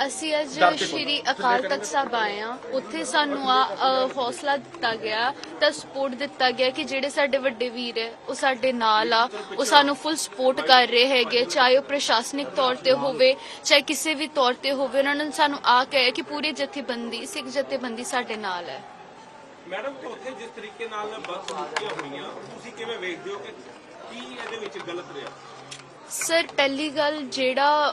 ਅਸੀਂ ਅੱਜ ਸ਼੍ਰੀ ਅਕਾਲ ਤਖਤ ਸਾਹਿਬ ਆਏ ਆ ਉੱਥੇ ਸਾਨੂੰ ਆ ਹੌਸਲਾ ਦਿੱਤਾ ਗਿਆ ਤਾਂ ਸਪੋਰਟ ਦਿੱਤਾ ਗਿਆ ਕਿ ਜਿਹੜੇ ਸਾਡੇ ਵੱਡੇ ਵੀਰ ਹੈ ਉਹ ਸਾਡੇ ਨਾਲ ਆ ਉਹ ਸਾਨੂੰ ਫੁੱਲ ਸਪੋਰਟ ਕਰ ਰਹੇ ਹੈਗੇ ਚਾਹੇ ਉਹ ਪ੍ਰਸ਼ਾਸਨਿਕ ਤੌਰ ਤੇ ਹੋਵੇ ਚਾਹੇ ਕਿਸੇ ਵੀ ਤੌਰ ਤੇ ਹੋਵੇ ਉਹਨਾਂ ਨੇ ਸਾਨੂੰ ਆ ਕਹਿਆ ਕਿ ਪੂਰੀ ਜਥੇਬੰਦੀ ਸਿੱਖ ਜਥੇਬੰਦੀ ਸਾਡੇ ਨਾਲ ਹੈ। ਮੈਡਮ ਤੇ ਉੱਥੇ ਜਿਸ ਤਰੀਕੇ ਨਾਲ ਬਦਸਲੂਕੀਆਂ ਹੋਈਆਂ ਤੁਸੀਂ ਕਿਵੇਂ ਵੇਖਦੇ ਹੋ ਕਿ ਕੀ ਇਹਦੇ ਵਿੱਚ ਗਲਤ ਰਿਹਾ? ਸਰ ਪਹਿਲੀ ਗੱਲ ਜਿਹੜਾ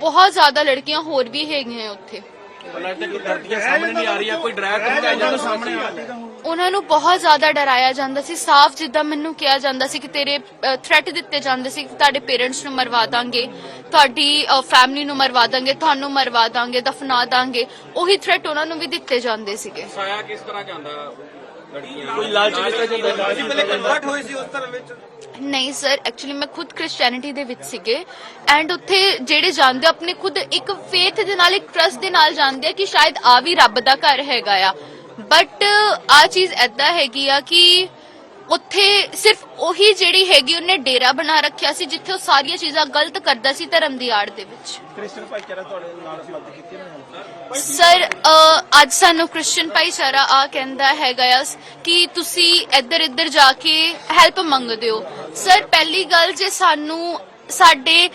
ਬਹੁਤ ਜ਼ਿਆਦਾ ਲੜਕੀਆਂ ਹੋਰ ਵੀ ਹੈਗੀਆਂ ਉੱਥੇ। ਲੱਗਦਾ ਕਿ ਧਰਤੀਆਂ ਸਾਹਮਣੇ ਨਹੀਂ ਆ ਰਹੀਆਂ ਕੋਈ ਡਰਾਇਆ ਧਮਕਾਇਆ ਜਾਂਦਾ ਸਾਹਮਣੇ ਆ ਉਹਨਾਂ ਨੂੰ ਬਹੁਤ ਜ਼ਿਆਦਾ ਡਰਾਇਆ ਜਾਂਦਾ ਸੀ। ਸਾਫ਼ ਜਿੱਦਾਂ ਮੈਨੂੰ ਕਿਹਾ ਜਾਂਦਾ ਸੀ ਕਿ ਤੇਰੇ ਥ੍ਰੈਟ ਦਿੱਤੇ ਜਾਂਦੇ ਸੀ ਕਿ ਤੁਹਾਡੇ ਪੇਰੈਂਟਸ ਨੂੰ ਮਰਵਾ ਦਾਂਗੇ ਤੁਹਾਡੀ ਫੈਮਿਲੀ ਨੂੰ ਮਰਵਾ ਦਾਂਗੇ ਤੁਹਾਨੂੰ ਮਰਵਾ ਦਾਂਗੇ ਦਫਨਾ ਦਾਂਗੇ ਉਹੀ ਥ੍ਰੈਟ ਉਹਨਾਂ ਨੂੰ ਵੀ ਦਿੱਤੇ ਜਾਂਦੇ ਸੀਗੇ। ਸਾਇਆ ਕਿਸ ਤਰ੍ਹਾਂ ਜਾਂਦਾ ਲੜਕੀਆਂ ਕੋਈ ਲਾਲਚ ਕਿਸ ਤਰ੍ਹਾਂ ਜਾਂਦਾ ਪਹਿਲੇ ਕਨਵਰਟ ਹੋਏ ਸੀ ਉਸ ਧਰਮ ਵਿੱਚ। ਨਹੀਂ ਸਰ ਐਕਚੁਅਲੀ ਮੈਂ ਖੁਦ ਕ੍ਰਿਸਚੀਅਨਿਟੀ ਦੇ ਵਿੱਚ ਸੀਗੇ। ਐਂਡ ਉੱਥੇ ਜਿਹੜੇ ਜਾਂਦੇ ਆ, ਆਪਣੇ ਖੁਦ ਇੱਕ ਫੇਥ ਦੇ ਨਾਲ ਇੱਕ ਟਰਸਟ ਦੇ ਨਾਲ ਜਾਂਦੇ ਆ ਕਿ ਸ਼ਾਇਦ ਆ ਵੀ ਰੱਬ ਦਾ ਘਰ ਹੈਗਾ ਆ। ਬਟ ਆ ਚੀਜ਼ ਐਦਾਂ ਹੈਗੀ ਆ ਕਿ ਉੱਥੇ ਸਿਰਫ ਉਹੀ ਜਿਹੜੀ ਹੈਗੀ ਉਹਨੇ ਡੇਰਾ ਬਣਾ ਰੱਖਿਆ ਸੀ ਜਿੱਥੇ ਉਹ ਸਾਰੀਆਂ ਚੀਜ਼ਾਂ ਗਲਤ ਕਰਦਾ ਸੀ ਧਰਮ ਦੀ ਆੜ ਦੇ ਵਿੱਚ। ਕ੍ਰਿਸਚਨ ਭਾਈਚਾਰਾ ਤੁਹਾਡੇ ਨਾਲ ਮਦਦ ਕੀਤੀ ਨਾ? ਸਰ ਅੱਜ ਸਾਨੂੰ ਕ੍ਰਿਸਚੀਅਨ ਭਾਈਚਾਰਾ ਆ ਕਹਿੰਦਾ ਹੈਗਾ ਆ ਕਿ ਤੁਸੀਂ ਇੱਧਰ ਇੱਧਰ ਜਾ ਕੇ ਹੈਲਪ ਮੰਗਦੇ ਹੋ। ਸਰ ਪਹਿਲੀ ਗੱਲ ਜੇ ਸਾਨੂੰ ਸਾਡੇ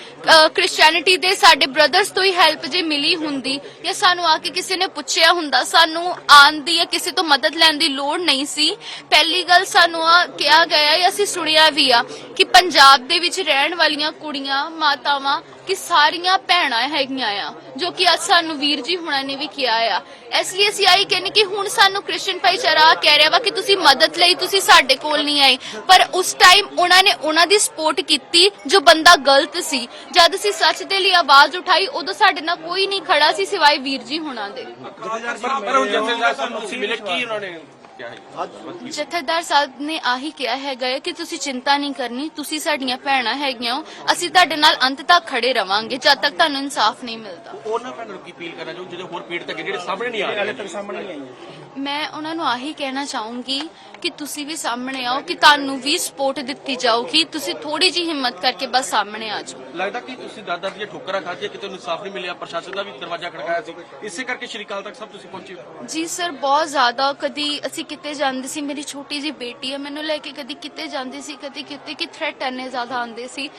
ਕ੍ਰਿਸਚੀਅਨਿਟੀ ਦੇ ਸਾਡੇ ਬ੍ਰਦਰਸ ਤੋਂ ਹੀ ਹੈਲਪ ਜੇ ਮਿਲੀ ਹੁੰਦੀ ਜਾਂ ਸਾਨੂੰ ਆ ਕੇ ਕਿਸੇ ਨੇ ਪੁੱਛਿਆ ਹੁੰਦਾ, ਸਾਨੂੰ ਆਉਣ ਦੀ ਜਾਂ ਕਿਸੇ ਤੋਂ ਮਦਦ ਲੈਣ ਦੀ ਲੋੜ ਨਹੀਂ ਸੀ। ਪਹਿਲੀ ਗੱਲ ਸਾਨੂੰ ਆ ਕਿਹਾ ਗਿਆ ਹੈ ਅਸੀਂ ਸੁਣਿਆ ਵੀ ਆ ਕਿ ਪੰਜਾਬ ਦੇ ਵਿੱਚ ਰਹਿਣ ਵਾਲੀਆਂ ਕੁੜੀਆਂ, ਮਾਤਾਵਾਂ ਕਿ ਸਾਰੀਆਂ ਭੈਣਾਂ ਹੈਗੀਆਂ ਆ, ਜੋ ਕਿ ਅੱਜ ਸਾਨੂੰ ਵੀਰ ਜੀ ਹੁਣਾਂ ਨੇ ਵੀ ਕਿਹਾ ਆ। ਇਸ ਲਈ ਅਸੀਂ ਆਈ ਕਹਿੰਦੇ ਕਿ ਹੁਣ ਸਾਨੂੰ ਕ੍ਰਿਸਚੀਅਨ ਭਾਈਚਾਰਾ ਕਹਿ ਰਿਹਾ ਵਾ ਕਿ ਤੁਸੀਂ ਮਦਦ ਲਈ ਤੁਸੀਂ ਸਾਡੇ ਕੋਲ ਨਹੀਂ ਆਏ। ਪਰ ਉਸ ਟਾਈਮ ਉਹਨਾਂ ਨੇ ਉਹਨਾਂ ਦੀ ਸਪੋਰਟ ਕੀਤੀ, ਜੋ ਬੰਦਾ ਗਲਤ ਸੀ। ਜਦ ਅਸੀਂ ਸੱਚ ਦੇ ਲਈ ਆਵਾਜ਼ ਉਠਾਈ, ਉਦੋਂ ਸਾਡੇ ਨਾਲ ਕੋਈ ਨਹੀਂ ਖੜਾ ਸੀ ਸਿਵਾਏ ਵੀਰ ਜੀ ਹੁਣਾਂ ਦੇ। ਪਰ ਹੁਣ ਜਥੇਦਾਰ ਸਾਹਿਬ ਤੁਸੀਂ ਮਿਲੇ, ਕੀ ਉਹਨਾਂ ਨੇ? ਕਿਹਾ ਹੈ? ਜਥੇਦਾਰ ਸਾਹਿਬ ਨੇ ਆਹੀ ਕਿਹਾ ਹੈਗਾ ਹੈ ਕਿ ਤੁਸੀਂ ਚਿੰਤਾ ਨਹੀਂ ਕਰਨੀ ਤੁਸੀਂ ਸਾਡੀਆਂ ਭੈਣਾਂ ਹੈਗੀਆਂ ਹੋ ਅਸੀਂ ਤੁਹਾਡੇ ਨਾਲ ਅੰਤ ਤੱਕ ਖੜੇ ਰਵਾਂਗੇ ਜਦ ਤੱਕ ਤੁਹਾਨੂੰ ਇਨਸਾਫ ਨਹੀਂ ਮਿਲਦਾ। ਉਹਨਾਂ ਭੈਣਾਂ ਨੂੰ ਕੀ ਅਪੀਲ ਕਰਨਾ ਚਾਹੋ? ਜਿਹੜੇ ਹੋਰ ਪੀੜ ਤੱਕ ਜਿਹੜੇ ਸਾਹਮਣੇ ਨਹੀਂ ਆ ਰਹੇ? ਤੱਕ ਸਾਹਮਣੇ ਨਹੀਂ ਆਈਆਂ ਮੈਂ ਉਹਨਾਂ ਨੂੰ ਆਹੀ ਕਹਿਣਾ ਚਾਹੂੰਗੀ ਕਿ ਤੁਸੀਂ ਵੀ ਸਾਹਮਣੇ ਆਓ ਕਿ ਤੁਹਾਨੂੰ ਵੀ ਸਪੋਰਟ ਦਿੱਤੀ ਜਾਊਗੀ। ਤੁਸੀਂ ਥੋੜੀ ਜਿਹੀ ਹਿੰਮਤ ਕਰਕੇ ਬਸ ਸਾਹਮਣੇ ਆ ਜਾਓ। ਲੱਗਦਾ ਕਿ ਤੁਸੀਂ ਦਾਦਾ ਦੀਆਂ ਠੋਕਰਾਂ ਖਾਧੀਆਂ ਕਿਤੇ ਨੂੰ ਇਨਸਾਫ ਨਹੀਂ ਮਿਲਿਆ ਪ੍ਰਸ਼ਾਸਨ ਦਾ ਵੀ ਦਰਵਾਜ਼ਾ ਖੜਕਾਇਆ ਸੀ। ਇਸੇ ਕਰਕੇ ਸ਼੍ਰੀ ਅਕਾਲ ਤੱਕ ਸਭ ਤੁਸੀਂ ਪਹੁੰਚੇ ਹੋ। ਜੀ ਸਰ ਬਹੁਤ ਜ਼ਿਆਦਾ ਕਦੀ ਅਸੀਂ ਕਿਤੇ ਜਾਂਦੇ ਸੀ ਮੇਰੀ ਛੋਟੀ ਜੀ ਬੇਟੀ ਹੈ ਮੈਨੂੰ ਲੈ ਕੇ ਕਦੀ ਕਿਤੇ ਜਾਂਦੀ ਸੀ ਕਦੀ ਕਿਤੇ ਕਿ ਥ੍ਰੈਟ ਇੰਨੇ ਜ਼ਿਆਦਾ ਆਉਂਦੇ ਸੀ।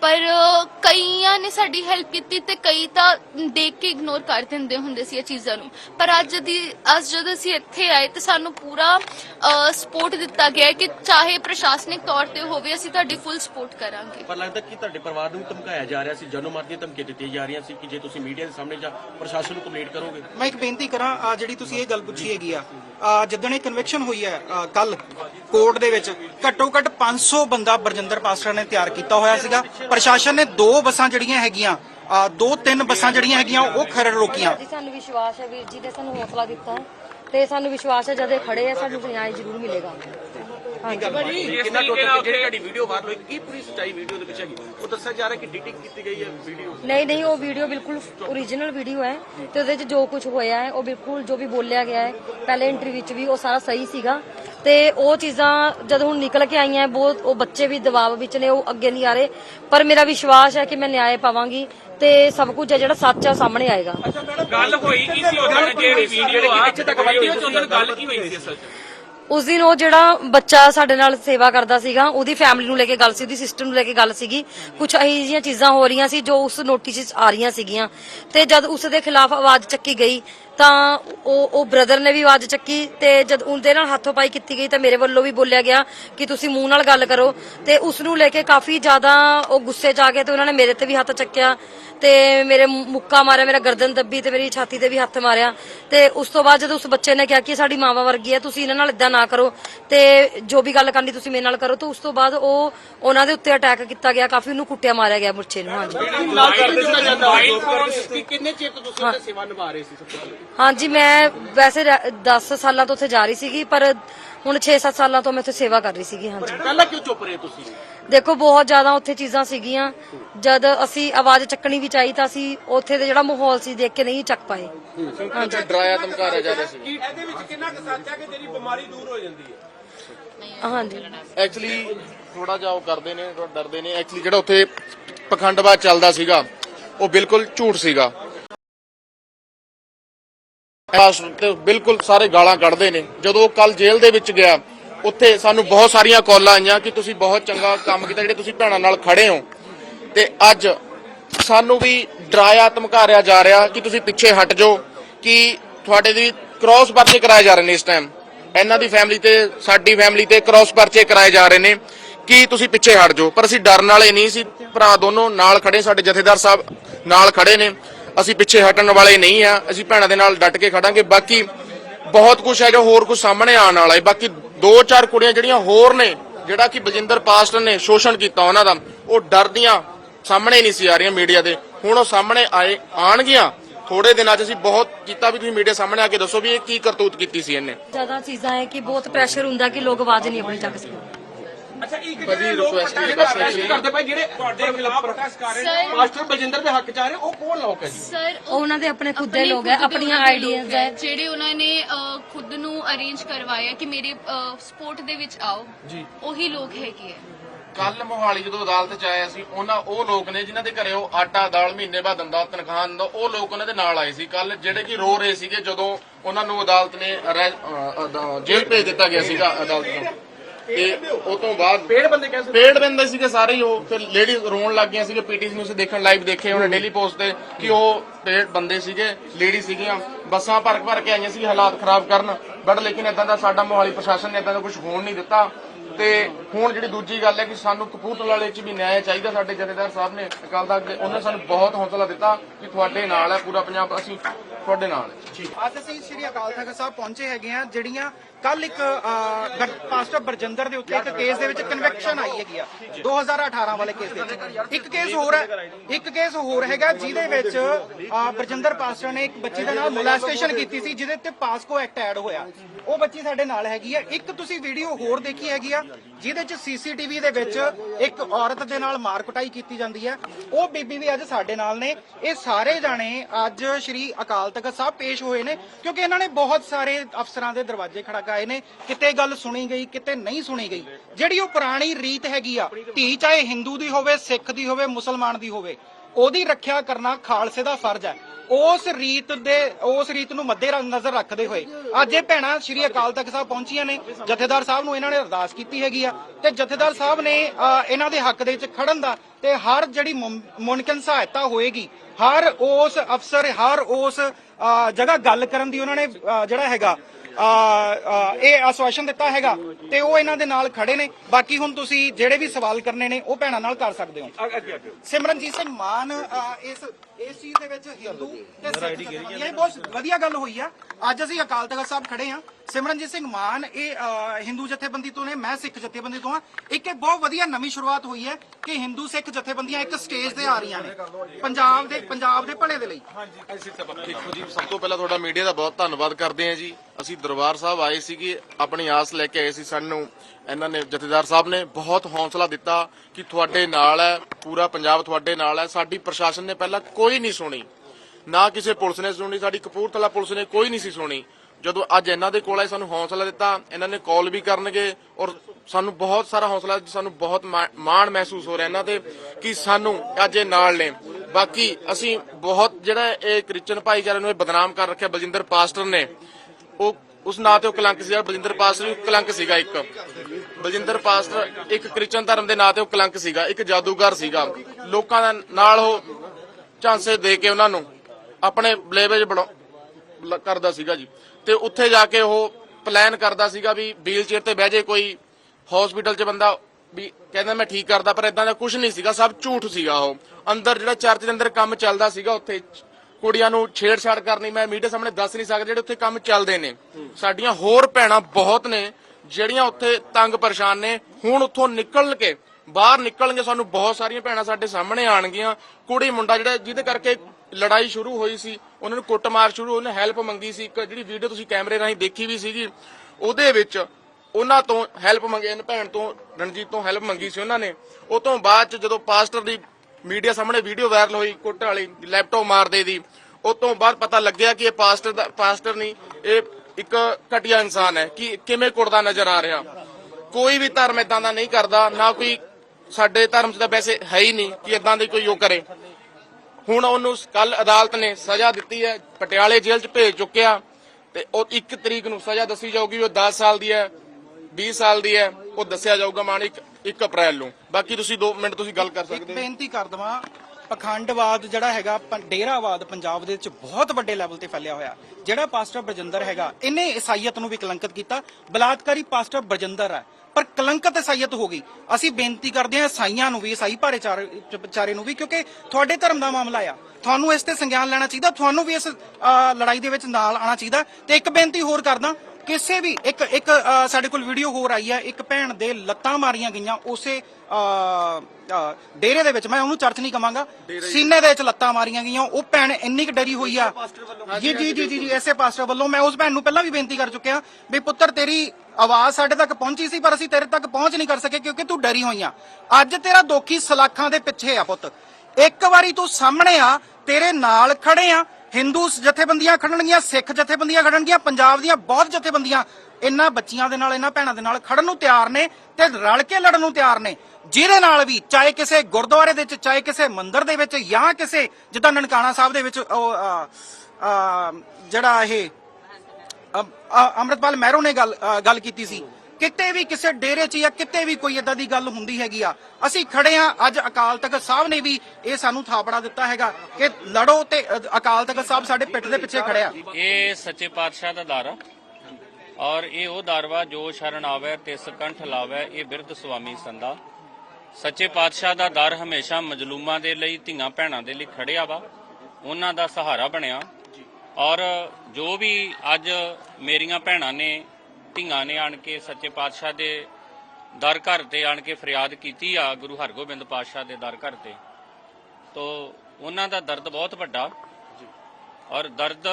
ਪਰ ਅ, ਕਈਆਂ ਨੇ ਸਾਡੀ ਹੈਲਪ ਕੀਤੀ ਤੇ ਕਈ ਤਾਂ ਦੇਖ ਕੇ ਇਗਨੋਰ ਕਰ ਦਿੰਦੇ ਹੁੰਦੇ ਸੀ ਇਹ ਚੀਜ਼ਾਂ ਨੂੰ। ਪਰ ਅੱਜ ਦੀ ਅੱਜ ਜਦੋਂ ਅਸੀਂ ਇੱਥੇ ਆਏ ਤੇ ਸਾਨੂੰ ਪੂਰਾ ਸਪੋਰਟ ਦਿੱਤਾ ਗਿਆ ਹੈ ਕਿ ਚਾਹੇ ਪ੍ਰਸ਼ਾਸਨਿਕ ਤੌਰ ਤੇ ਹੋਵੇ ਅਸੀਂ ਤੁਹਾਡੀ ਫੁੱਲ ਸਪੋਰਟ ਕਰਾਂਗੇ। ਪਰ ਲੱਗਦਾ ਕਿ ਤੁਹਾਡੇ ਪਰਿਵਾਰ ਨੂੰ ਧਮਕਾਇਆ ਜਾ ਰਿਹਾ ਸੀ ਜਨਮ ਮਾਰ ਦੀਆਂ ਧਮਕੀਆਂ ਦਿੱਤੀਆਂ ਜਾ ਰਹੀਆਂ ਸੀ ਕਿ ਜੇ ਤੁਸੀਂ ਮੀਡੀਆ ਦੇ ਸਾਹਮਣੇ ਜਾਂ ਪ੍ਰਸ਼ਾਸਨ ਨੂੰ ਕੰਪਲੇਂਟ ਕਰੋਗੇ? ਮੈਂ ਇੱਕ ਬੇਨਤੀ ਕਰਾਂ ਆਹ ਜਿਹੜੀ ਤੁਸੀਂ ਇਹ ਗੱਲ ਪੁੱਛੀ ਹੈਗੀ ਆ ਜਿੱਦਣ ਇਹ ਕਨਵੈਕਸ਼ਨ ਹੋਈ ਹੈ ਕੱਲ ਕੋਰਟ ਦੇ ਵਿੱਚ ਘੱਟੋ ਘੱਟ 500 ਬੰਦਾ ਬਰਜਿੰਦਰ ਪਾਸਟਰ ਨੇ ਤਿਆਰ ਕੀਤਾ ਹੋਇਆ ਸੀਗਾ। ਪ੍ਰਸ਼ਾਸਨ ਨੇ ਦੋ ਬੱਸਾਂ ਜਿਹੜੀਆਂ ਹੈਗੀਆਂ ਦੋ ਤਿੰਨ ਬੱਸਾਂ ਜਿਹੜੀਆਂ ਹੈਗੀਆਂ ਉਹ ਖਰੜ ਰੋਕੀਆਂ। ਜੀ ਸਾਨੂੰ ਵਿਸ਼ਵਾਸ ਹੈ ਵੀਰ ਜੀ ਨੇ ਸਾਨੂੰ ਹੌਸਲਾ ਦਿੱਤਾ। ਤੇ ਸਾਨੂੰ ਵਿਸ਼ਵਾਸ ਹੈ ਜਦ ਇਹ ਖੜੇ ਆ ਸਾਨੂੰ ਨਿਆਂ ਜ਼ਰੂਰ ਮਿਲੇਗਾ। ਹਾਂਜੀ। ਕਿੰਨਾ ਟੋਟਲ ਜਿਹੜੀ ਤੁਹਾਡੀ ਵੀਡੀਓ ਵਾਇਰਲ ਹੋਈ ਕੀ ਪੂਰੀ ਸੱਚਾਈ ਵੀਡੀਓ ਦੇ ਵਿੱਚ ਹੈਗੀ? ਉਹ ਦੱਸਿਆ ਜਾ ਰਿਹਾ ਕਿ ਐਡੀਟਿੰਗ ਕੀਤੀ ਗਈ ਹੈ ਵੀਡੀਓ ਨਹੀਂ ਨਹੀਂ ਉਹ ਵੀਡੀਓ ਬਿਲਕੁਲ ਓਰੀਜਨਲ ਵੀਡੀਓ ਹੈ ਤੇ ਉਹਦੇ 'ਚ ਜੋ ਕੁਝ ਹੋਇਆ ਹੈ ਉਹ ਬਿਲਕੁਲ ਜੋ ਵੀ ਬੋਲਿਆ ਗਿਆ ਹੈ ਪਹਿਲੇ ਇੰਟਰਵਿਊ ਵਿੱਚ ਵੀ ਉਹ ਸਾਰਾ ਸਹੀ ਸੀਗਾ। ਤੇ ਉਹ ਚੀਜ਼ਾਂ ਜਦ ਹੁਣ ਨਿਕਲ ਕੇ ਆਈਆਂ ਬਹੁਤ ਉਹ ਬੱਚੇ ਵੀ ਦਬਾਅ ਵਿੱਚ ਨੇ ਉਹ ਅੱਗੇ ਨਹੀਂ ਆ ਰਹੇ। ਪਰ ਮੇਰਾ ਵਿਸ਼ਵਾਸ ਹੈ ਕਿ ਮੈਂ ਨਿਆਂ ਪਾਵਾਂਗੀ। ਤੇ ਸਭ ਕੁਝ ਹੈ ਜਿਹੜਾ ਸੱਚ ਉਹ ਸਾਹਮਣੇ ਆਏਗਾ। ਗੱਲ ਹੋਈ ਕੀ ਸੀ ਉਦੋਂ ਜਿਹੜੀ ਵੀਡੀਓ ਆ ਇੱਥੇ ਤੱਕ ਵੀਡੀਓ ਚ ਉਦੋਂ ਗੱਲ ਕੀ ਹੋਈ ਸੀ ਅਸਲ ਚ? ਉਸ ਦਿਨ ਉਹ ਜਿਹੜਾ ਬੱਚਾ ਸਾਡੇ ਨਾਲ ਸੇਵਾ ਕਰਦਾ ਸੀਗਾ ਉਹਦੀ ਫੈਮਿਲੀ ਨੂੰ ਲੈ ਕੇ ਗੱਲ ਸੀ ਉਹਦੀ ਸਿਸਟਰ ਨੂੰ ਲੈ ਕੇ ਗੱਲ ਸੀਗੀ। ਕੁਝ ਇਹੋ ਜਿਹੀਆਂ ਚੀਜ਼ਾਂ ਹੋ ਰਹੀਆਂ ਸੀ ਜੋ ਉਸ ਨੋਟਿਸ 'ਚ ਆ ਰਹੀਆਂ ਸੀਗੀਆਂ। ਤੇ ਜਦ ਉਸ ਦੇ ਖਿਲਾਫ ਆਵਾਜ਼ ਚੱਕੀ ਗਈ ਤਾਂ ਉਹ ਉਹ ਬ੍ਰਦਰ ਨੇ ਵੀ ਆਵਾਜ਼ ਚੱਕੀ ਤੇ ਜਦ ਉਹਦੇ ਨਾਲ ਹੱਥੋਂ ਪਾਈ ਕੀਤੀ ਗਈ ਤਾਂ ਮੇਰੇ ਵੱਲੋਂ ਵੀ ਬੋਲਿਆ ਗਿਆ ਕਿ ਤੁਸੀਂ ਮੂੰਹ ਨਾਲ ਗੱਲ ਕਰੋ। ਤੇ ਉਸ ਨੂੰ ਲੈ ਕੇ ਕਾਫੀ ਜ਼ਿਆਦਾ ਉਹ ਗੁੱਸੇ 'ਚ ਆ ਗਏ ਤੇ ਉਹਨਾਂ ਨੇ ਮੇਰੇ ਤੇ ਵੀ ਹੱਥ ਚੱਕਿਆ ਤੇ ਮੇਰੇ ਮੁੱਕਾ ਮਾਰਿਆ ਮੇਰਾ ਗਰਦਨ ਦੱਬੀ ਤੇ ਮੇਰੀ ਛਾਤੀ ਤੇ ਵੀ ਹੱਥ ਮਾਰਿਆ। ਤੇ ਉਸ ਤੋਂ ਬਾਅਦ ਜਦੋਂ ਉਸ ਬੱਚੇ ਨੇ ਕਿਹਾ ਕਿ ਸਾਡੀ ਮਾਵਾ ਵਰਗੀ ਹੈ ਤੁਸੀਂ ਇਹਨਾਂ ਨਾਲ ਇਦਾਂ ਨਾ ਕਰੋ ਤੇ ਜੋ ਵੀ ਗੱਲ ਕਰਨੀ ਤੁਸੀਂ ਮੇਰੇ ਨਾਲ ਕਰੋ ਤਾਂ ਉਸ ਤੋਂ ਬਾਅਦ ਉਹ ਉਹਨਾਂ ਦੇ ਉੱਤੇ ਅਟੈਕ ਕੀਤਾ ਗਿਆ ਕਾਫੀ ਉਹਨੂੰ ਕੁੱਟਿਆ ਮਾਰਿਆ ਗਿਆ ਮੁੱਛੇ ਨੂੰ। ਹਾਂਜੀ। ਕਿੰਨੇ ਚਿਰ ਤੋਂ ਤੁਸੀਂ ਸੇਵਾ ਨਿਭਾ ਰਹੇ ਸੀ ਸਭ ਤੋਂ ਪਹਿਲਾਂ? ਹਾਂਜੀ ਮੈਂ ਵੈਸੇ 10 ਸਾਲਾਂ ਤੋਂ ਉੱਥੇ ਜਾ ਰਹੀ ਸੀਗੀ ਪਰ ਹੁਣ 6-7 ਸਾਲਾਂ ਤੋਂ ਮੈਂ ਉੱਥੇ ਸੇਵਾ ਕਰ ਰਹੀ ਸੀਗੀ ਹਾਂਜੀ। ਪਹਿਲਾਂ ਕਿਉਂ ਚੁੱਪ ਰਹੇ ਤੁਸੀਂ? ਦੇਖੋ ਬਹੁਤ ਜ਼ਿਆਦਾ ਉੱਥੇ ਚੀਜ਼ਾਂ ਸੀਗੀਆਂ। ਜਦ ਅਸੀਂ ਆਵਾਜ਼ ਚੱਕਣੀ ਵੀ ਚਾਹੀ ਤਾਂ ਅਸੀਂ ਉੱਥੇ ਦੇ ਜਿਹੜਾ ਮਾਹੌਲ ਸੀ ਦੇਖ ਕੇ ਨਹੀਂ ਚੱਕ ਪਾਏ। ਹਾਂਜੀ। ਡਰਾਇਆ ਧਮਕਾਇਆ ਜਾ ਰਿਹਾ ਸੀ। ਕੀ ਇਹਦੇ ਵਿੱਚ ਕਿੰਨਾ ਕੁ ਸੱਚ ਹੈ ਕਿ ਤੇਰੀ ਬਿਮਾਰੀ ਦੂਰ ਹੋ ਜਾਂਦੀ ਹੈ? ਹਾਂਜੀ। ਐਕਚੁਅਲੀ ਥੋੜਾ ਜਿਹਾ ਉਹ ਕਰਦੇ ਨੇ ਥੋੜਾ ਡਰਦੇ ਨੇ। ਐਕਚੁਅਲੀ ਜਿਹੜਾ ਉੱਥੇ ਪਖੰਡਵਾਦ ਚੱਲਦਾ ਸੀਗਾ ਉਹ ਬਿਲਕੁਲ ਝੂਠ ਸੀਗਾ। ਬਸ ਤੇ ਬਿਲਕੁਲ ਸਾਰੇ ਗਾਲਾਂ ਕੱਢਦੇ ਨੇ। ਜਦੋਂ ਕੱਲ ਜੇਲ੍ਹ ਦੇ ਵਿੱਚ ਗਿਆ, ਉੱਥੇ ਸਾਨੂੰ ਬਹੁਤ ਸਾਰੀਆਂ ਕਾਲਾਂ ਆਈਆਂ ਕਿ ਤੁਸੀਂ ਬਹੁਤ ਚੰਗਾ ਕੰਮ ਕੀਤਾ, ਜਿਹੜੇ ਤੁਸੀਂ ਭੈਣਾਂ ਨਾਲ ਖੜੇ ਹੋ। ਤੇ ਅੱਜ ਸਾਨੂੰ ਵੀ ਡਰਾਇਆ ਧਮਕਾਰਿਆ ਜਾ ਰਿਹਾ ਕਿ ਤੁਸੀਂ ਪਿੱਛੇ ਹਟ ਜਾਓ, ਕਿ ਤੁਹਾਡੇ ਦੀ ਕ੍ਰਾਸ ਪਰਚੇ ਕਰਾਏ ਜਾ ਰਹੇ ਨੇ ਇਸ ਟਾਈਮ ਇਹਨਾਂ ਦੀ ਫੈਮਿਲੀ ਤੇ, ਸਾਡੀ ਫੈਮਿਲੀ ਤੇ ਕ੍ਰਾਸ ਪਰਚੇ ਕਰਾਏ ਜਾ ਰਹੇ ਨੇ ਕਿ ਤੁਸੀਂ ਪਿੱਛੇ ਹਟ ਜਾਓ। ਪਰ ਅਸੀਂ ਡਰਨ ਵਾਲੇ ਨਹੀਂ ਸੀ। ਭਰਾ ਦੋਨੋਂ ਨਾਲ ਖੜੇ, ਸਾਡੇ ਜਥੇਦਾਰ ਸਾਹਿਬ ਨਾਲ ਖੜੇ ਨੇ। ਅਸੀਂ ਪਿੱਛੇ ਹਟਣ ਵਾਲੇ ਨਹੀਂ ਆ, ਅਸੀਂ ਭੈਣਾਂ ਦੇ ਨਾਲ ਡਟ ਕੇ ਖੜਾਂਗੇ। ਬਾਕੀ ਬਹੁਤ ਕੁਝ ਹੈ ਜੋ ਹੋਰ ਕੁਝ ਸਾਹਮਣੇ ਆਉਣ ਵਾਲਾ ਹੈ। ਬਾਕੀ ਦੋ ਚਾਰ ਕੁੜੀਆਂ ਜਿਹੜੀਆਂ ਹੋਰ ਨੇ, ਜਿਹੜਾ ਕਿ ਬਲਜਿੰਦਰ ਪਾਸਟਰ ਨੇ ਸ਼ੋਸ਼ਣ ਕੀਤਾ ਉਹਨਾਂ ਦਾ, ਉਹ ਡਰਦੀਆਂ ਸਾਹਮਣੇ ਨਹੀਂ ਸੀ ਆ ਰਹੀਆਂ ਮੀਡੀਆ ਦੇ। ਹੁਣ ਉਹ ਸਾਹਮਣੇ ਆਏ ਆਣਗੀਆਂ ਥੋੜੇ ਦਿਨਾਂ 'ਚ ਅਸੀਂ ਬਹੁਤ ਕੀਤਾ ਵੀ ਤੁਸੀਂ ਮੀਡੀਆ ਸਾਹਮਣੇ ਆ ਕੇ ਦੱਸੋ ਵੀ ਇਹ ਕੀ ਕਰਤੂਤ ਕੀਤੀ ਸੀ ਇਹਨੇ। ਜ਼ਿਆਦਾ ਚੀਜ਼ਾਂ ਹੈ ਕਿ ਬਹੁਤ ਪ੍ਰੈਸ਼ਰ ਹੁੰਦਾ ਕਿ ਲੋਕ ਆਵਾਜ਼ ਨਹੀਂ ਆਪਣੀ ਚੱਕ ਸਕਦੇ ਅੱਛਾ ਇੱਕ ਭਾਜੀ, ਜਿਹੜੇ ਲੋਕ ਪ੍ਰੋਟੈਸਟ ਕਰਦੇ ਭਾਈ ਜਿਹੜੇ ਤੁਹਾਡੇ ਖਿਲਾਫ ਪ੍ਰੋਟੈਸਟ ਕਰ ਰਹੇ ਨੇ ਸਰ ਮਾਸਟਰ ਬਲਜਿੰਦਰ ਦੇ ਹੱਕ ਚ ਆ ਰਹੇ ਉਹ ਕੌਣ ਲੋਕ ਹੈ ਜੀ? ਸਰ ਉਹ ਉਹਨਾਂ ਦੇ ਆਪਣੇ ਖੁਦ ਦੇ ਆਪਣੇ ਲੋਕ ਹੈ ਖੁਦ ਦੇ ਆਪਣੀਆਂ ਉਹਨਾਂ ਦੇ ਆਈਡੀਆਜ਼ ਲੋਕ ਹੈ। ਜਿਹੜੇ ਉਹਨਾਂ ਨੇ ਅਹ, ਖੁਦ ਨੂੰ ਅਰੇਂਜ ਕਰਵਾਇਆ ਕਿ ਮੇਰੇ ਸਪੋਰਟ ਦੇ ਵਿੱਚ ਆਓ। ਜੀ। ਉਹੀ ਲੋਕ ਹੈਗੇ ਹੈ। ਕੱਲ ਮੋਹਾਲੀ ਜਦੋਂ ਅਦਾਲਤ 'ਚ ਆਇਆ ਸੀ ਉਹਨਾਂ ਉਹ ਲੋਕ ਨੇ ਜਿਨ੍ਹਾਂ ਦੇ ਘਰੇ ਉਹ ਆਟਾ ਦਾਲ ਮਹੀਨੇ ਬਾਅਦ ਦਿੰਦਾ ਤਨਖਾਹ ਦਿੰਦਾ ਉਹ ਲੋਕ ਉਹਨਾਂ ਦੇ ਨਾਲ ਆਏ ਸੀ। ਕੱਲ ਜਿਹੜੇ ਕਿ ਰੋ ਰਹੇ ਸੀਗੇ ਜਦੋਂ ਉਹਨਾਂ ਨੂੰ ਅਦਾਲਤ ਨੇ ਜੇਲ੍ਹ ਭੇਜ ਦਿੱਤਾ ਗਿਆ ਸੀਗਾ ਅਦਾਲਤ ਤੋਂ ਤੇ ਉਹ ਤੋਂ ਬਾਅਦ ਪੇੜ ਬੰਦੇ ਕਹਿੰਦੇ ਪੇੜ ਬੰਦੇ ਸੀਗੇ ਸਾਰੇ ਹੀ ਉਹ। ਫਿਰ ਲੇਡੀ ਰੋਣ ਲੱਗ ਗਈਆਂ ਸੀਗੇ ਪੀਟੀਸੀ ਨੂੰ ਅਸੀਂ ਦੇਖਣ ਲਾਈਵ ਦੇਖੇ ਉਹਨੇ ਡੇਲੀ ਪੋਸਟ ਤੇ ਕਿ ਉਹ ਪੇੜ ਬੰਦੇ ਸੀਗੇ ਲੇਡੀ ਸੀਗੀਆਂ। ਬੱਸਾਂ ਭਰ ਭਰ ਕੇ ਆਈਆਂ ਸੀ ਹਾਲਾਤ ਖਰਾਬ ਕਰਨ। ਬਟ ਲੇਕਿਨ ਇਦਾਂ ਦਾ ਸਾਡਾ ਮੋਹਾਲੀ ਪ੍ਰਸ਼ਾਸਨ ਨੇ ਇਦਾਂ ਦਾ ਕੁਝ ਹੋਣ ਨਹੀਂ ਦਿੱਤਾ। ਤੇ ਹੁਣ ਜਿਹੜੀ ਦੂਜੀ ਗੱਲ ਹੈ ਕਿ ਸਾਨੂੰ ਕਪੂਰਥਲਾ ਵਾਲੇ 'ਚ ਵੀ ਨਿਆਂ ਚਾਹੀਦਾ ਸਾਡੇ ਜਥੇਦਾਰ ਸਾਹਿਬ ਨੇ ਅਕਾਲ ਤਖਤ ਦੇ ਉਹਨੇ ਸਾਨੂੰ ਬਹੁਤ ਹੌਸਲਾ ਦਿੱਤਾ ਕਿ ਤੁਹਾਡੇ ਨਾਲ ਹੈ ਪੂਰਾ ਪੰਜਾਬ ਅਸੀਂ ਤੁਹਾਡੇ ਨਾਲ ਹੈ। ਅੱਜ ਅਸੀਂ ਸ੍ਰੀ ਅਕਾਲ ਤਖਤ ਸਾਹਿਬ ਪਹੁੰਚੇ ਹੈਗੇ ਆ ਜਿਹੜੀਆਂ ਕੱਲ ਇੱਕ ਅਹ, ਪਾਸਟਰ ਬਰਜਿੰਦਰ ਦੇ ਉੱਤੇ ਇੱਕ ਕੇਸ ਦੇ ਵਿੱਚ ਕਨਵੈਕਸ਼ਨ ਆਈ ਹੈਗੀ ਆ। 2018 ਵਾਲੇ ਕੇਸ ਦੇ ਵਿੱਚ। ਇੱਕ ਕੇਸ ਹੋਰ ਹੈ ਇੱਕ ਕੇਸ ਹੋਰ ਹੈਗਾ ਜਿਹਦੇ ਵਿੱਚ ਬਰਜਿੰਦਰ ਪਾਸਟਰ ਨੇ ਇੱਕ ਬੱਚੀ ਦੇ ਨਾਲ ਮੋਲੈਸਟੇਸ਼ਨ ਕੀਤੀ ਸੀ ਜਿਹਦੇ ਤੇ ਪਾਸਕੋ ਐਕਟ ਐਡ ਹੋਇਆ। ਉਹ ਬੱਚੀ ਸਾਡੇ ਨਾਲ ਹੈਗੀ ਆ। ਇੱਕ ਤੁਸੀਂ ਵੀਡੀਓ ਹੋਰ ਦੇਖੀ ਹੈਗੀ ਆ ਜਿਹਦੇ ਚ ਸੀਸੀਟੀਵੀ ਦੇ ਵਿੱਚ ਇੱਕ ਔਰਤ ਦੇ ਨਾਲ ਮਾਰ ਕੁਟਾਈ ਕੀਤੀ ਜਾਂਦੀ ਹੈ। ਉਹ ਬੀਬੀ ਵੀ ਅੱਜ ਸਾਡੇ ਨਾਲ ਨੇ। ਇਹ ਸਾਰੇ ਜਾਣੇ ਅੱਜ ਸ਼੍ਰੀ ਅਕਾਲ ਤਖਤ ਸਾਹਿਬ ਪੇਸ਼ ਹੋਏ ਨੇ, ਕਿਉਂਕਿ ਇਹਨਾਂ ਨੇ ਬਹੁਤ ਸਾਰੇ ਅਫਸਰਾਂ ਦੇ ਦਰਵਾਜ਼ੇ ਖੜਕਾਏ ਨੇ। ਕਿਤੇ ਗੱਲ ਸੁਣੀ ਗਈ, ਕਿਤੇ ਨਹੀਂ ਸੁਣੀ ਗਈ। ਜਿਹੜੀ ਉਹ ਪੁਰਾਣੀ ਰੀਤ ਹੈਗੀ ਆ, ਧੀ ਚਾਹੇ ਹਿੰਦੂ ਦੀ ਹੋਵੇ, ਸਿੱਖ ਦੀ ਹੋਵੇ, ਮੁਸਲਮਾਨ ਦੀ ਹੋਵੇ ਉਹਦੀ ਰੱਖਿਆ ਕਰਨਾ ਖਾਲਸੇ ਦਾ ਫਰਜ਼ ਹੈ। ਉਸ ਰੀਤ ਦੇ, ਉਸ ਰੀਤ ਨੂੰ ਮੱਦੇ ਨਜ਼ਰ ਰੱਖਦੇ ਹੋਏ। ਅੱਜ ਇਹ ਭੈਣਾਂ ਸ਼੍ਰੀ ਅਕਾਲ ਤਖਤ ਸਾਹਿਬ ਪਹੁੰਚੀਆਂ ਨੇ। ਜਥੇਦਾਰ ਸਾਹਿਬ ਨੂੰ ਇਹਨਾਂ ਨੇ ਅਰਦਾਸ ਕੀਤੀ ਹੈਗੀ ਆ। ਤੇ ਜਥੇਦਾਰ ਸਾਹਿਬ ਨੇ ਇਹਨਾਂ ਦੇ ਹੱਕ ਦੇ ਵਿੱਚ ਖੜਨ ਦਾ ਤੇ ਹਰ ਜਿਹੜੀ ਮੁਮ- ਮੁਮਕਿਨ ਸਹਾਇਤਾ ਹੋਏਗੀ, ਹਰ ਉਸ ਅਫਸਰ, ਹਰ ਉਸ ਜਗ੍ਹਾ ਗੱਲ ਕਰਨ ਦੀ ਉਹਨਾਂ ਨੇ ਜਿਹੜਾ ਹੈਗਾ ਇਹ ਆਸ਼ਵਾਸਨ ਦਿੱਤਾ ਹੈਗਾ ਤੇ ਉਹ ਇਹਨਾਂ ਦੇ ਨਾਲ ਖੜੇ ਨੇ। ਬਾਕੀ ਹੁਣ ਤੁਸੀਂ ਜਿਹੜੇ ਵੀ ਸਵਾਲ ਕਰਨੇ ਨੇ ਉਹ ਭੈਣਾਂ ਨਾਲ ਕਰ ਸਕਦੇ ਹੋ। ਸਿਮਰਨਜੀਤ ਸਿੰਘ ਮਾਨ ਇਸ ਇਸ ਚੀਜ਼ ਦੇ ਵਿੱਚ ਹਿੰਦੂ ਤੇ ਸਿੱਖ ਜਥੇਬੰਦੀਆਂ ਇਹ ਬਹੁਤ ਵਧੀਆ ਗੱਲ ਹੋਈ ਆ। ਅੱਜ ਅਸੀਂ ਅਕਾਲ ਤਖਤ ਸਾਹਿਬ ਖੜੇ ਆ। ਸਿਮਰਨਜੀਤ ਸਿੰਘ ਮਾਨ ਇਹ ਅ, ਹਿੰਦੂ ਜਥੇਬੰਦੀ ਤੋਂ ਨੇ ਮੈਂ ਸਿੱਖ ਜਥੇਬੰਦੀ ਤੋਂ ਆ। ਇੱਕ ਇਹ ਬਹੁਤ ਵਧੀਆ ਨਵੀਂ ਸ਼ੁਰੂਆਤ ਹੋਈ ਹੈ ਕਿ ਹਿੰਦੂ ਸਿੱਖ ਜਥੇਬੰਦੀਆਂ ਇੱਕ ਸਟੇਜ ਤੇ ਆ ਰਹੀਆਂ ਨੇ। ਪੰਜਾਬ ਦੇ ਪੰਜਾਬ ਦੇ ਭਲੇ ਦੇ ਲਈ। ਦੇਖੋ ਜੀ ਸਭ ਤੋਂ ਪਹਿਲਾਂ ਤੁਹਾਡਾ ਮੀਡੀਆ ਦਾ ਬਹੁਤ ਧੰਨਵਾਦ ਕਰਦੇ ਹਾਂ ਜੀ। ਅਸੀਂ ਦਰਬਾਰ ਸਾਹਿਬ ਆਏ ਸੀਗੇ ਆਪਣੀ ਆਸ ਲੈ ਕੇ ਆਏ ਸੀ ਸਾਨੂੰ। ਇਹਨਾਂ ਨੇ, ਜਥੇਦਾਰ ਸਾਹਿਬ ਨੇ ਬਹੁਤ ਹੌਸਲਾ ਦਿੱਤਾ ਕਿ ਤੁਹਾਡੇ ਨਾਲ ਹੈ, ਪੂਰਾ ਪੰਜਾਬ ਤੁਹਾਡੇ ਨਾਲ ਹੈ। ਸਾਡੀ ਪ੍ਰਸ਼ਾਸਨ ਨੇ ਪਹਿਲਾਂ ਕੋਈ ਨਹੀਂ ਸੁਣੀ। ਨਾ ਕਿਸੇ ਪੁਲਿਸ ਨੇ ਸੁਣੀ, ਸਾਡੀ ਕਪੂਰਥਲਾ ਪੁਲਿਸ ਨੇ ਕੋਈ ਨਹੀਂ ਸੀ ਸੁਣੀ। ਜਦੋਂ ਅੱਜ ਇਹਨਾਂ ਦੇ ਕੋਲ ਆਏ, ਸਾਨੂੰ ਹੌਸਲਾ ਦਿੱਤਾ, ਇਹਨਾਂ ਨੇ ਕਾਲ ਵੀ ਕਰਨਗੇ ਔਰ ਸਾਨੂੰ ਬਹੁਤ ਸਾਰਾ ਹੌਸਲਾ, ਸਾਨੂੰ ਬਹੁਤ ਮਾਣ ਮਹਿਸੂਸ ਹੋ ਰਿਹਾ ਇਹਨਾਂ ਤੇ ਕਿ ਸਾਨੂੰ ਅੱਜ ਇਹ ਨਾਲ ਨੇ। ਬਾਕੀ ਅਸੀਂ ਬਹੁਤ ਜਿਹੜਾ ਇਹ ਕ੍ਰਿਸਚਨ ਭਾਈਚਾਰੇ ਨੂੰ ਇਹ ਬਦਨਾਮ ਕਰ ਰੱਖਿਆ ਬਲਜਿੰਦਰ ਪਾਸਟਰ ਨੇ, ਉਹ, ਉਸ ਨਾਂ ਤੇ ਉਹ ਕਲੰਕ ਸੀਗਾ ਬਲਜਿੰਦਰ ਪਾਸਟਰ ਵੀ ਕਲੰਕ ਸੀਗਾ ਇੱਕ। ਬਲਜਿੰਦਰ ਪਾਸਟਰ, ਇੱਕ ਕ੍ਰਿਸਚਨ ਧਰਮ ਦੇ ਨਾਂ ਤੇ ਉਹ ਕਲੰਕ ਸੀਗਾ, ਇੱਕ ਜਾਦੂਗਰ ਸੀਗਾ। ਲੋਕਾਂ ਦਾ ਨਾਲ ਉਹ ਝਾਂਸੇ ਦੇ ਕੇ ਉਹਨਾਂ ਨੂੰ ਆਪਣੇ ਬਲੇਵੇਜ ਬਣਾ ਕਰਦਾ ਸੀਗਾ ਜੀ। ਤੇ ਉੱਥੇ ਜਾ ਕੇ ਉਹ ਪਲਾਨ ਕਰਦਾ ਸੀਗਾ ਵੀ ਵੀਲ ਚੇਅਰ ਤੇ ਬਹਿ ਜੇ ਕੋਈ ਹਸਪੀਟਲ 'ਚ ਬੰਦਾ, ਵੀ ਕਹਿੰਦਾ ਮੈਂ ਠੀਕ ਕਰਦਾ, ਪਰ ਇਦਾਂ ਦਾ ਕੁਝ ਨਹੀਂ ਸੀਗਾ, ਸਭ ਝੂਠ ਸੀਗਾ ਉਹ। ਅੰਦਰ ਜਿਹੜਾ ਚਰਚ ਦੇ ਅੰਦਰ ਕੰਮ ਚੱਲਦਾ ਸੀਗਾ, ਉੱਥੇ ਕੁੜੀਆਂ ਨੂੰ ਛੇੜਛਾੜ ਕਰਨੀ, ਮੈਂ ਮੀਡੀਆ ਸਾਹਮਣੇ ਦੱਸ ਨਹੀਂ ਸਕਦਾ, ਜਿਹੜੇ ਉੱਥੇ ਕੰਮ ਚੱਲਦੇ ਨੇ। ਸਾਡੀਆਂ ਹੋਰ ਭੈਣਾਂ ਬਹੁਤ ਨੇ ਜਿਹੜੀਆਂ ਉੱਥੇ ਤੰਗ ਪਰੇਸ਼ਾਨ ਨੇ, ਹੁਣ ਉੱਥੋਂ ਨਿਕਲ ਕੇ, ਬਾਹਰ ਨਿਕਲਣਗੇ, ਸਾਨੂੰ ਬਹੁਤ ਸਾਰੀਆਂ ਭੈਣਾਂ ਸਾਡੇ ਸਾਹਮਣੇ ਆਣਗੀਆਂ ਕੁੜੀ ਮੁੰਡਾ ਜਿਹੜਾ, ਜਿਹਦੇ ਕਰਕੇ ਲੜਾਈ ਸ਼ੁਰੂ ਹੋਈ ਸੀ, ਉਹਨਾਂ ਨੂੰ ਕੁੱਟਮਾਰ ਸ਼ੁਰੂ, ਉਹਨੇ ਹੈਲਪ ਮੰਗੀ ਸੀ, ਇੱਕ ਜਿਹੜੀ ਵੀਡੀਓ ਤੁਸੀਂ ਕੈਮਰੇ ਰਾਹੀਂ ਦੇਖੀ ਵੀ ਸੀਗੀ, ਉਹਦੇ ਵਿੱਚ ਉਹਨਾਂ ਤੋਂ ਹੈਲਪ ਮੰਗੀ, ਇਹਨਾਂ ਭੈਣ ਤੋਂ, ਰਣਜੀਤ ਤੋਂ ਹੈਲਪ ਮੰਗੀ ਸੀ ਉਹਨਾਂ ਨੇ। ਉਹ ਤੋਂ ਬਾਅਦ ਚ ਜਦੋਂ ਪਾਸਟਰ ਦੀ ਮੀਡੀਆ ਸਾਹਮਣੇ ਵੀਡੀਓ ਵਾਇਰਲ ਹੋਈ, ਕੁੱਟ ਵਾਲੀ ਲੈਪਟਾਪ ਮਾਰਦੇ ਦੀ, ਉਹ ਤੋਂ ਬਾਅਦ ਪਤਾ ਲੱਗਿਆ ਕਿ ਇਹ ਪਾਸਟਰ ਦਾ ਪਾਸਟਰ ਨਹੀਂ, ਇਹ ਇੱਕ ਘਟੀਆ ਇਨਸਾਨ ਹੈ। ਕਿ ਕਿਵੇਂ ਕੁੱਟਦਾ ਨਜ਼ਰ ਆ ਰਿਹਾ? ਕੋਈ ਵੀ ਧਰਮ ਇਦਾਂ ਦਾ ਨਹੀਂ ਕਰਦਾ ਨਾ ਕੋਈ ਸਾਡੇ ਧਰਮ 'ਚ ਤਾਂ ਵੈਸੇ ਹੈ ਹੀ ਨਹੀਂ ਕਿ ਇਦਾਂ ਦੀ ਕੋਈ ਉਹ ਕਰੇ। ਹੁਣ ਉਹਨੂੰ ਕੱਲ ਅਦਾਲਤ ਨੇ ਸਜ਼ਾ ਦਿੱਤੀ ਹੈ ਪਟਿਆਲੇ ਜੇਲ੍ਹ 'ਚ ਭੇਜ ਚੁੱਕਿਆ ਤੇ ਉਹ 1 ਤਰੀਕ ਨੂੰ ਸਜ਼ਾ ਦੱਸੀ ਜਾਊਗੀ ਉਹ 10 ਸਾਲ ਦੀ ਹੈ 20 ਸਾਲ ਦੀ ਹੈ ਉਹ ਦੱਸਿਆ ਜਾਊਗਾ ਮਾਨ 1 1 ਅਪ੍ਰੈਲ ਨੂੰ। ਬਾਕੀ ਤੁਸੀਂ 2 ਮਿੰਟ ਤੁਸੀਂ ਗੱਲ ਕਰ ਸਕਦੇ ਹੋ। ਬੇਨਤੀ ਕਰ ਦਵਾਂ ਪਖੰਡਵਾਦ ਜਿਹੜਾ ਹੈਗਾ, ਪ- ਡੇਰਾਵਾਦ ਪੰਜਾਬ ਦੇ ਵਿੱਚ ਬਹੁਤ ਵੱਡੇ ਲੈਵਲ ਤੇ ਫੈਲਿਆ ਹੋਇਆ। ਜਿਹੜਾ ਪਾਸਟਰ ਬਰਜਿੰਦਰ ਹੈਗਾ, ਇਹਨੇ ਈਸਾਈਅਤ ਨੂੰ ਵੀ ਕਲੰਕਿਤ ਕੀਤਾ। ਬਲਾਤਕਾਰੀ ਪਾਸਟਰ ਬਰਜਿੰਦਰ ਹੈ। ਪਰ ਕਲੰਕਤ ਈਸਾਈਅਤ ਹੋ ਗਈ। ਅਸੀਂ ਬੇਨਤੀ ਕਰਦੇ ਹਾਂ ਈਸਾਈਆਂ ਨੂੰ ਵੀ, ਈਸਾਈ ਭਾਈਚਾਰੇ ਨੂੰ ਵੀ, ਕਿਉਂਕਿ ਤੁਹਾਡੇ ਧਰਮ ਦਾ ਮਾਮਲਾ ਆ। ਤੁਹਾਨੂੰ ਇਸ ਤੇ ਸੰਗਿਆਨ ਲੈਣਾ ਚਾਹੀਦਾ, ਤੁਹਾਨੂੰ ਵੀ ਇਸ ਲੜਾਈ ਦੇ ਵਿੱਚ ਨਾਲ ਆਉਣਾ ਚਾਹੀਦਾ। ਤੇ ਇੱਕ ਬੇਨਤੀ ਹੋਰ ਕਰਦਾ ਕਿਸੇ ਵੀ ਇੱਕ ਇੱਕ ਸਾਡੇ ਕੋਲ ਵੀਡੀਓ ਹੋਰ ਆਈ ਹੈ ਇੱਕ ਭੈਣ ਦੇ ਲੱਤਾਂ ਮਾਰੀਆਂ ਗਈਆਂ ਉਸੇ ਡੇਰੇ ਦੇ ਵਿੱਚ ਮੈਂ ਉਹਨੂੰ ਚਰਚ ਨਹੀਂ ਕਵਾਂਗਾ ਸੀਨੇ ਦੇ ਵਿੱਚ ਲੱਤਾਂ ਮਾਰੀਆਂ ਗਈਆਂ ਉਹ ਭੈਣ ਇੰਨੀ ਕੁ ਡਰੀ ਹੋਈ ਆ। ਜੀ ਜੀ ਜੀ ਜੀ ਐਸੇ ਪਾਸਟਰ ਵੱਲੋਂ ਮੈਂ ਉਸ ਭੈਣ ਨੂੰ ਪਹਿਲਾਂ ਵੀ ਬੇਨਤੀ ਕਰ ਚੁੱਕਿਆ ਵੀ ਪੁੱਤਰ ਤੇਰੀ ਆਵਾਜ਼ ਸਾਡੇ ਤੱਕ ਪਹੁੰਚੀ ਸੀ ਪਰ ਅਸੀਂ ਤੇਰੇ ਤੱਕ ਪਹੁੰਚ ਨਹੀਂ ਕਰ ਸਕੇ ਕਿਉਂਕਿ ਤੂੰ ਡਰੀ ਹੋਈ ਆ। ਅੱਜ ਤੇਰਾ ਦੋਖੀ ਸਲਾਖਾਂ ਦੇ ਪਿੱਛੇ ਆ ਪੁੱਤ। ਇੱਕ ਵਾਰੀ ਤੂੰ ਸਾਹਮਣੇ ਆ ਤੇਰੇ ਨਾਲ ਖੜੇ ਆ ਹਿੰਦੂ ਜਥੇਬੰਦੀਆਂ ਖੜਨਗੀਆਂ, ਸਿੱਖ ਜਥੇਬੰਦੀਆਂ ਖੜਨਗੀਆਂ, ਪੰਜਾਬ ਦੀਆਂ ਬਹੁਤ ਜਥੇਬੰਦੀਆਂ ਇਹਨਾਂ ਬੱਚੀਆਂ ਦੇ ਨਾਲ, ਇਹਨਾਂ ਭੈਣਾਂ ਦੇ ਨਾਲ ਖੜਨ ਨੂੰ ਤਿਆਰ ਨੇ ਤੇ ਰਲ ਕੇ ਲੜਨ ਨੂੰ ਤਿਆਰ ਨੇ। ਜਿਹਦੇ ਨਾਲ ਵੀ ਚਾਹੇ ਕਿਸੇ ਗੁਰਦੁਆਰੇ ਦੇ ਵਿੱਚ, ਚਾਹੇ ਕਿਸੇ ਮੰਦਿਰ ਦੇ ਵਿੱਚ ਜਾਂ ਕਿਸੇ, ਜਿੱਦਾਂ ਨਨਕਾਣਾ ਸਾਹਿਬ ਦੇ ਵਿੱਚ, ਉਹ ਜਿਹੜਾ ਇਹ ਅ- ਅੰਮ੍ਰਿਤਪਾਲ ਮਹਿਰੋ ਨੇ ਗੱਲ ਗੱਲ ਕੀਤੀ ਸੀ। ਕਿਤੇ ਵੀ ਕਿਸੇ ਡੇਰੇ 'ਚ ਜਾਂ ਕਿਤੇ ਵੀ ਕੋਈ ਇਦਾਂ ਦੀ ਗੱਲ ਹੁੰਦੀ ਹੈਗੀ ਆ, ਅਸੀਂ ਖੜੇ ਆ ਅੱਜ ਅਕਾਲ ਤਖਤ ਸਾਹਿਬ ਨੇ ਵੀ ਇਹ ਸਾਨੂੰ ਥਾਪੜਾ ਦਿੱਤਾ ਹੈਗਾ ਕਿ ਲੜੋ ਤੇ ਅਕਾਲ ਤਖਤ ਸਾਹਿਬ ਸਾਡੇ ਪਿੱਠ ਦੇ ਪਿੱਛੇ ਖੜਿਆ ਇਹ ਸੱਚੇ ਪਾਤਸ਼ਾਹ ਦਾ ਦਰ ਔਰ ਇਹ ਉਹ ਦਰ ਜੋ ਸ਼ਰਨ ਆਵੇ ਤਿਸ ਕੰਠ ਲਾਵੇ, ਇਹ ਬਿਰਧ ਸੁਆਮੀ ਸੰਦਾ ਸੱਚੇ ਪਾਤਸ਼ਾਹ ਦਾ ਦਰ ਹਮੇਸ਼ਾ ਮਜਲੂਮਾਂ ਦੇ ਲਈ, ਧੀਆਂ ਭੈਣਾਂ ਦੇ ਲਈ ਖੜਿਆ ਵਾ, ਉਹਨਾਂ ਦਾ ਸਹਾਰਾ ਬਣਿਆ। ਔਰ ਜੋ ਵੀ ਅੱਜ ਮੇਰੀਆਂ ਭੈਣਾਂ ਨੇ ਧੀਆਂ ਨੇ ਆਣ ਕੇ ਸੱਚੇ ਪਾਤਸ਼ਾਹ ਦੇ ਦਰ ਘਰ ਤੇ ਆਣ ਕੇ ਫਰਿਆਦ ਕੀਤੀ ਆ ਗੁਰੂ ਹਰਗੋਬਿੰਦ ਪਾਤਸ਼ਾਹ ਦੇ ਦਰ ਘਰ ਤੇ। ਤੋ ਉਹਨਾਂ ਦਾ ਦਰਦ ਬਹੁਤ ਵੱਡਾ। ਔਰ ਦਰਦ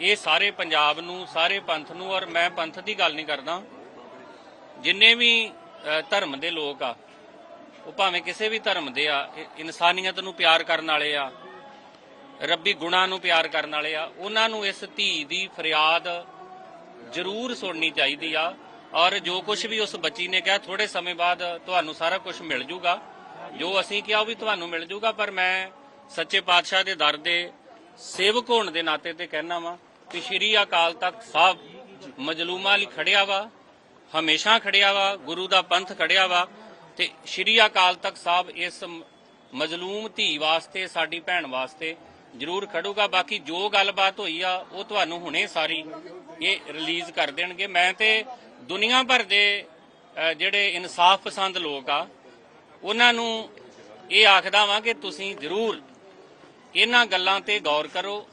ਇਹ ਸਾਰੇ ਪੰਜਾਬ ਨੂੰ ਸਾਰੇ ਪੰਥ ਨੂੰ ਔਰ ਮੈਂ ਪੰਥ ਦੀ ਗੱਲ ਨਹੀਂ ਕਰਦਾ। ਜਿੰਨੇ ਵੀ ਧਰਮ ਦੇ ਲੋਕ ਆ ਉਹ ਭਾਵੇਂ ਕਿਸੇ ਵੀ ਧਰਮ ਦੇ ਆ ਇਨਸਾਨੀਅਤ ਨੂੰ ਪਿਆਰ ਕਰਨ ਵਾਲੇ ਆ ਰੱਬੀ ਗੁਣਾਂ ਨੂੰ ਪਿਆਰ ਕਰਨ ਵਾਲੇ ਆ ਉਹਨਾਂ ਨੂੰ ਇਸ ਧੀ ਦੀ ਫਰਿਆਦ ਜ਼ਰੂਰ ਸੁਣਨੀ ਚਾਹੀਦੀ ਆ। ਔਰ ਜੋ ਕੁਝ ਵੀ ਉਸ ਬੱਚੀ ਨੇ ਕਿਹਾ ਥੋੜੇ ਸਮੇਂ ਬਾਅਦ ਤੁਹਾਨੂੰ ਸਾਰਾ ਕੁਝ ਮਿਲ ਜੂਗਾ। ਜੋ ਅਸੀਂ ਕਿਹਾ ਉਹ ਵੀ ਤੁਹਾਨੂੰ ਮਿਲ ਜੂਗਾ, ਪਰ ਮੈਂ ਸੱਚੇ ਪਾਤਸ਼ਾਹ ਦੇ ਦਰ ਦੇ ਸੇਵਕ ਹੋਣ ਦੇ ਨਾਤੇ ਤੇ ਕਹਿਣਾ ਵਾਂ ਕਿ ਸ਼੍ਰੀ ਅਕਾਲ ਤਖਤ ਸਾਹਿਬ ਮਜਲੂਮਾਂ ਲਈ ਖੜਿਆ ਵਾ, ਹਮੇਸ਼ਾ ਖੜਿਆ ਵਾ, ਗੁਰੂ ਦਾ ਪੰਥ ਖੜਿਆ ਵਾ ਤੇ ਸ਼੍ਰੀ ਅਕਾਲ ਤਖਤ ਸਾਹਿਬ ਇਸ ਮਜ਼ਲੂਮ ਧੀ ਵਾਸਤੇ, ਸਾਡੀ ਭੈਣ ਵਾਸਤੇ ਜ਼ਰੂਰ ਖੜੂਗਾ, ਬਾਕੀ ਜੋ ਗੱਲਬਾਤ ਹੋਈ ਆ, ਉਹ ਤੁਹਾਨੂੰ ਹੁਣੇ ਸਾਰੀ ਇਹ ਰਿਲੀਜ਼ ਕਰ ਦੇਣਗੇ। ਮੈਂ ਤੇ ਦੁਨੀਆ ਭਰ ਦੇ ਜਿਹੜੇ ਇਨਸਾਫ ਪਸੰਦ ਲੋਕ ਆ, ਉਹਨਾਂ ਨੂੰ ਇਹ ਆਖਦਾ ਵਾਂ ਕਿ ਤੁਸੀਂ ਜ਼ਰੂਰ ਇਹਨਾਂ ਗੱਲਾਂ ਤੇ ਗੌਰ ਕਰੋ,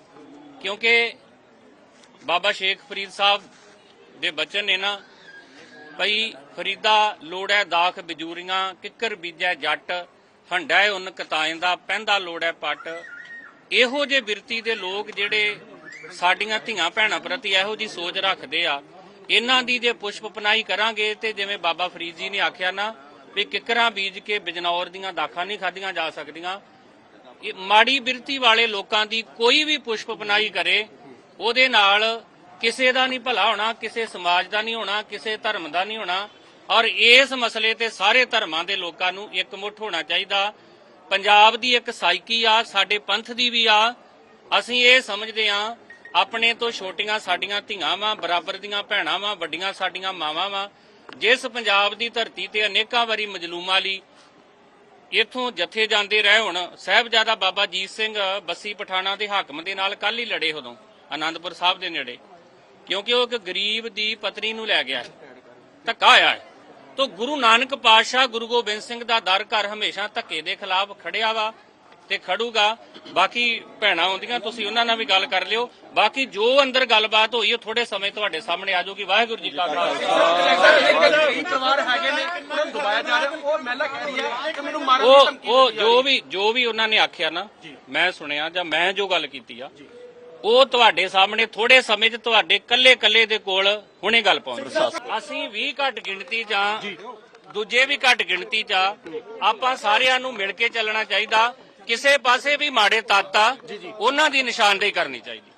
ਕਿਉਂਕਿ ਬਾਬਾ ਸ਼ੇਖ ਫਰੀਦ ਸਾਹਿਬ ਦੇ ਬਚਨ ਨੇ ਨਾ ਪਈ ਫਰੀਦਾ ਲੋੜੈ ਦਾਖ ਬਜੂਰੀਆਂ, ਕਿੱਕਰ ਬੀਜੈ ਜੱਟ, ਹੰਡੈ ਉਨ ਕਤਾਇੰਦਾ ਪੈਂਦਾ ਲੋੜੈ ਪੱਟ। ਇਹੋ ਜੇ ਬਿਰਤੀ ਦੇ ਲੋਕ ਜਿਹੜੇ ਸਾਡੀਆਂ ਧੀਆਂ ਭੈਣਾਂ ਪ੍ਰਤੀ ਇਹੋ ਜੀ ਸੋਚ ਰੱਖਦੇ ਆ, ਇਹਨਾਂ ਦੀ ਜੇ ਪੁਸ਼ਪ ਪਨਾਈ ਕਰਾਂਗੇ ਤੇ ਜਿਵੇਂ ਬਾਬਾ ਫਰੀਦ ਜੀ ਨੇ ਆਖਿਆ ਨਾ ਵੀ ਕਿੱਕਰਾਂ ਬੀਜ ਕੇ ਬਿਜਨੌਰ ਦੀਆਂ ਦਾਖਾਂ ਨਹੀਂ ਖਾਧੀਆਂ ਜਾ ਸਕਦੀਆਂ। ਇਹ ਮਾੜੀ ਬਿਰਤੀ ਵਾਲੇ ਲੋਕਾਂ ਦੀ ਕੋਈ ਵੀ ਪੁਸ਼ਪ ਪਨਾਈ ਕਰੇ, ਉਹਦੇ ਨਾਲ ਕਿਸੇ ਦਾ ਨਹੀਂ ਭਲਾ ਹੋਣਾ, ਕਿਸੇ ਸਮਾਜ ਦਾ ਨਹੀਂ ਹੋਣਾ, ਕਿਸੇ ਧਰਮ ਦਾ ਨਹੀਂ ਹੋਣਾ। ਔਰ ਇਸ ਮਸਲੇ ਤੇ ਸਾਰੇ ਧਰਮਾਂ ਦੇ ਲੋਕਾਂ ਨੂੰ ਇਕਮੁੱਠ ਹੋਣਾ ਚਾਹੀਦਾ। ਪੰਜਾਬ ਦੀ ਇੱਕ ਸਾਈਕੀ ਆ, ਸਾਡੇ ਪੰਥ ਦੀ ਵੀ ਆ। ਅਸੀਂ ਇਹ ਸਮਝਦੇ ਆ ਆਪਣੇ ਤੋਂ ਛੋਟੀਆਂ ਸਾਡੀਆਂ ਧੀਆਂ ਵਾਂ, ਬਰਾਬਰ ਦੀਆਂ ਭੈਣਾਂ ਵਾਂ, ਵੱਡੀਆਂ ਸਾਡੀਆਂ ਮਾਵਾਂ ਵਾਂ। ਜਿਸ ਪੰਜਾਬ ਦੀ ਧਰਤੀ ਤੇ ਅਨੇਕਾਂ ਵਾਰੀ ਮਜਲੂਮਾਂ ਲਈ ਇਥੋਂ ਜਥੇ ਜਾਂਦੇ ਰਹੇ ਹੁਣ, ਸਾਹਿਬਜ਼ਾਦਾ ਬਾਬਾ ਜੀਤ ਸਿੰਘ ਬੱਸੀ ਪਠਾਣਾ ਦੇ ਹਾਕਮ ਦੇ ਨਾਲ ਕੱਲ ਹੀ ਲੜੇ ਉਦੋਂ, ਆਨੰਦਪੁਰ ਸਾਹਿਬ ਦੇ ਨੇੜੇ। ਕਿਉਂਕਿ ਉਹ ਇੱਕ ਗਰੀਬ ਦੀ ਪਤਨੀ ਨੂੰ ਲੈ ਗਿਆ ਧੱਕਾ ਆਇਆ ਹੈ। ਤੋ ਗੁਰੂ ਨਾਨਕ ਪਾਤਸ਼ਾਹ ਗੁਰੂ ਗੋਬਿੰਦ ਸਿੰਘ ਦਾ ਦਰ ਘਰ ਹਮੇਸ਼ਾ ਧੱਕੇ ਦੇ ਖਿਲਾਫ ਖੜਿਆ ਵਾ ਤੇ ਖੜੂਗਾ। ਬਾਕੀ ਭੈਣਾਂ ਆਉਂਦੀਆਂ, ਤੁਸੀਂ ਉਹਨਾਂ ਨਾਲ ਵੀ ਗੱਲ ਕਰ ਲਿਓ। ਬਾਕੀ ਜੋ ਅੰਦਰ ਗੱਲਬਾਤ ਹੋਈ, ਉਹ ਥੋੜੇ ਸਮੇਂ ਤੁਹਾਡੇ ਸਾਹਮਣੇ ਆ ਜਾਊਗੀ। ਵਾਹਿਗੁਰੂ ਜੀ ਕਾ ਖਾਲਸਾ। ਉਹ ਜੋ ਵੀ ਜੋ ਵੀ ਉਹਨਾਂ ਨੇ ਆਖਿਆ ਨਾ, ਮੈਂ ਸੁਣਿਆ ਜਾਂ ਮੈਂ ਜੋ ਗੱਲ ਕੀਤੀ ਆ ਉਹ ਤੁਹਾਡੇ ਸਾਹਮਣੇ ਥੋੜੇ ਸਮੇਂ 'ਚ ਤੁਹਾਡੇ ਕੱਲੇ ਕੱਲੇ ਦੇ ਕੋਲ ਹੁਣੇ ਗੱਲ ਪਹੁੰਚ ਅਸੀਂ ਵੀ ਘੱਟ ਗਿਣਤੀ ਜਾਂ। ਦੂਜੇ ਵੀ ਘੱਟ ਗਿਣਤੀ ਚ ਆ ਆਪਾਂ ਸਾਰਿਆਂ ਨੂੰ ਮਿਲ ਕੇ ਚੱਲਣਾ ਚਾਹੀਦਾ। ਕਿਸੇ ਪਾਸੇ ਵੀ ਮਾੜੇ ਤੱਤ ਆ ਉਹਨਾਂ ਦੀ ਨਿਸ਼ਾਨਦੇਹੀ ਕਰਨੀ ਚਾਹੀਦੀ।